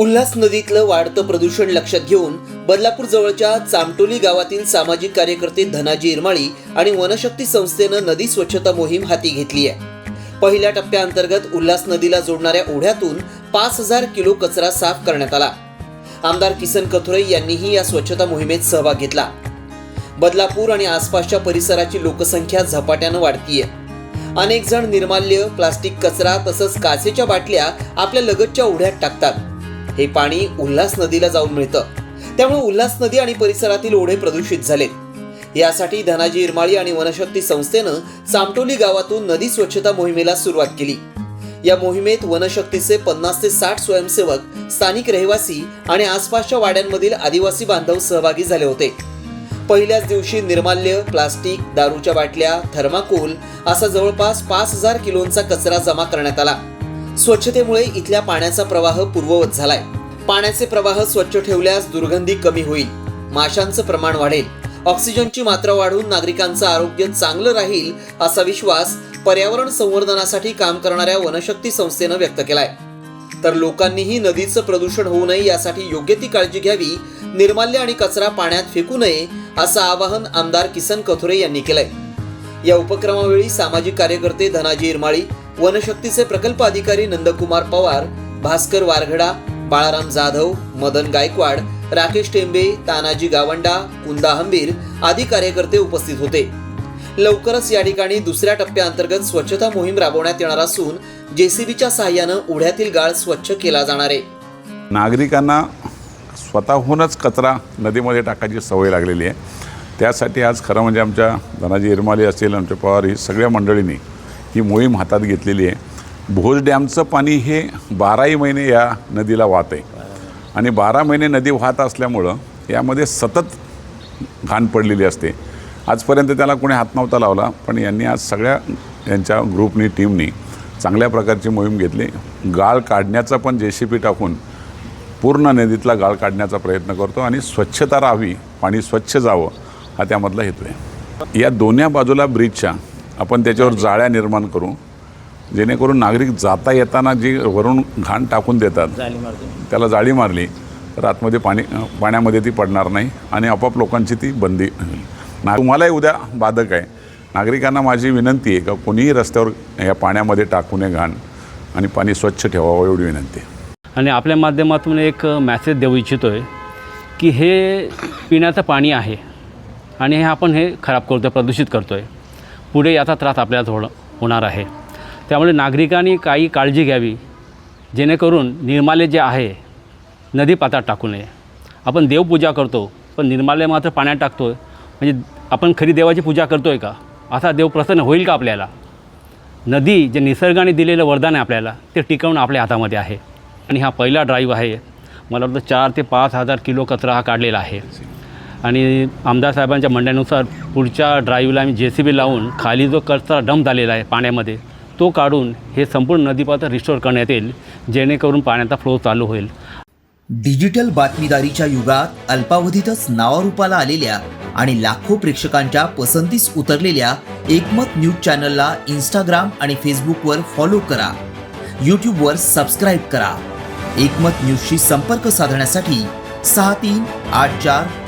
उल्हास नदीतलं वाढतं प्रदूषण लक्षात घेऊन बदलापूर जवळच्या चामटोली गावातील सामाजिक कार्यकर्ते धनाजी इरमाळी आणि वनशक्ती संस्थेनं नदी स्वच्छता मोहीम हाती घेतली आहे. पहिल्या टप्प्याअंतर्गत उल्हास नदीला जोडणाऱ्या ओढ्यातून पाच हजार किलो कचरा साफ करण्यात आला. आमदार किसन कथोरे यांनीही या स्वच्छता मोहिमेत सहभाग घेतला. बदलापूर आणि आसपासच्या परिसराची लोकसंख्या झपाट्यानं वाढतीये. अनेक जण निर्माल्य प्लास्टिक कचरा तसंच काचेच्या बाटल्या आपल्या लगतच्या ओढ्यात टाकतात. हे पाणी उल्हास नदीला जाऊन मिळतं. त्यामुळे उल्हास नदी आणि परिसरातील ओढे प्रदूषित झालेत. यासाठी धनाजी इरमाळी आणि वनशक्ती संस्थेनं चामटोली गावातून नदी स्वच्छता मोहिमेला सुरुवात केली. या मोहिमेत वनशक्तीचे पन्नास ते साठ स्वयंसेवक स्थानिक रहिवासी आणि आसपासच्या वाड्यांमधील आदिवासी बांधव सहभागी झाले होते. पहिल्याच दिवशी निर्माल्य प्लास्टिक दारूच्या बाटल्या थर्माकोल असा जवळपास पाच हजार किलोंचा कचरा जमा करण्यात आला. स्वच्छतेमुळे इथल्या पाण्याचा प्रवाह पूर्ववत झालाय. पाण्याचे प्रवाह स्वच्छ ठेवल्यास दुर्गंधी कमी होईल. माशांचं प्रमाण वाढेल. ऑक्सिजनची मात्रा वाढून नागरिकांचं आरोग्य चांगलं राहील असा विश्वास पर्यावरण संवर्धनासाठी काम करणाऱ्या वनशक्ती संस्थेनं व्यक्त केलाय. तर लोकांनीही नदीचं प्रदूषण होऊ नये यासाठी योग्य ती काळजी घ्यावी निर्माल्य आणि कचरा पाण्यात फेकू नये असं आवाहन आमदार किसन कथोरे यांनी केलंय. या उपक्रमावेळी सामाजिक कार्यकर्ते धनाजी इरमाळी वनशक्तीचे प्रकल्प अधिकारी नंदकुमार पवार भास्कर वारघडा बाळाराम जाधव मदन गायकवाड राकेश टेंबे तानाजी गावंडा कुंदा हंबीर आदी कार्यकर्ते उपस्थित होते. लवकरच या ठिकाणी दुसऱ्या टप्प्याअंतर्गत स्वच्छता मोहीम राबवण्यात येणार असून जेसीबीच्या सहाय्यानं उढ्यातील गाळ स्वच्छ केला जाणार आहे. नागरिकांना स्वतःहूनच कचरा नदीमध्ये टाकायची सवय लागलेली आहे. त्यासाठी आज खरं म्हणजे आमच्या धनाजी इरमाली असेल आमच्या पवार ही सगळ्या मंडळींनी ही मोहीम हातात घेतलेली आहे. भोज डॅमचं पाणी हे बाराही महिने या नदीला वाहत आहे. आणि बारा महिने नदी वाहत असल्यामुळं यामध्ये सतत घाण पडलेली असते. आजपर्यंत त्याला कोणी हात नव्हता लावला पण यांनी आज सगळ्या यांच्या ग्रुपनी टीमनी चांगल्या प्रकारची मोहीम घेतली. गाळ काढण्याचा पण जे सी पी टाकून पूर्ण नदीतला गाळ काढण्याचा प्रयत्न करतो आणि स्वच्छता राहावी पाणी स्वच्छ जावं हा त्यामधला हेतू आहे. या दोन्ही बाजूला ब्रिजच्या आपण त्याच्यावर जाळ्या निर्माण करू. जेणेकरून नागरिक जाता येताना जी वरून घाण टाकून देतात त्याला जाळी मारली तर आतमध्ये पाणी पाण्यामध्ये ती पडणार नाही आणि आपोआप लोकांची ती बंदी ना तुम्हालाही उद्या बाधक आहे. नागरिकांना माझी विनंती आहे का कोणीही रस्त्यावर या पाण्यामध्ये टाकू नये घाण आणि पाणी स्वच्छ ठेवावं एवढी विनंती. आणि आपल्या माध्यमातून एक मॅसेज देऊ इच्छितो आहे की हे पिण्याचं पाणी आहे आणि हे आपण हे खराब करतो आहे प्रदूषित करतो आहे पुढे याचा त्रास आपल्याला थोडं होणार आहे. त्यामुळे नागरिकांनी काही काळजी घ्यावी जेणेकरून निर्माल्य जे आहे नदी पात्रात टाकू नये. आपण देवपूजा करतो पण निर्माल्य मात्र पाण्यात टाकतो आहे म्हणजे आपण खरी देवाची पूजा करतो आहे का? असा देव प्रसन्न होईल का आपल्याला? नदी जे निसर्गाने दिलेलं वरदान आहे आपल्याला ते टिकवणं आपल्या हातामध्ये आहे. आणि हा पहिला ड्राईव्ह आहे. मला वाटतं चार ते पाच हजार किलो कचरा हा काढलेला आहे. आणि आमदार साहेबांच्या म्हणण्यानुसार पुढच्या ड्राईव्हला आम्ही जे सी बी लावून खाली जो कचरा डंप झालेला आहे पाण्यामध्ये तो काढून हे संपूर्ण नदीपात्र रिस्टोर करण्यात येईल जेणेकरून पाण्याचा फ्लो चालू होईल. डिजिटल बातमीदारीच्या युगात अल्पावधीतच नावारूपाला आलेल्या आणि लाखो प्रेक्षकांच्या पसंतीस उतरलेल्या एकमत न्यूज चॅनलला इंस्टाग्राम आणि फेसबुकवर फॉलो करा. यूट्यूबवर सबस्क्राईब करा. एकमत न्यूजशी संपर्क साधण्यासाठी सहा तीन आठ चार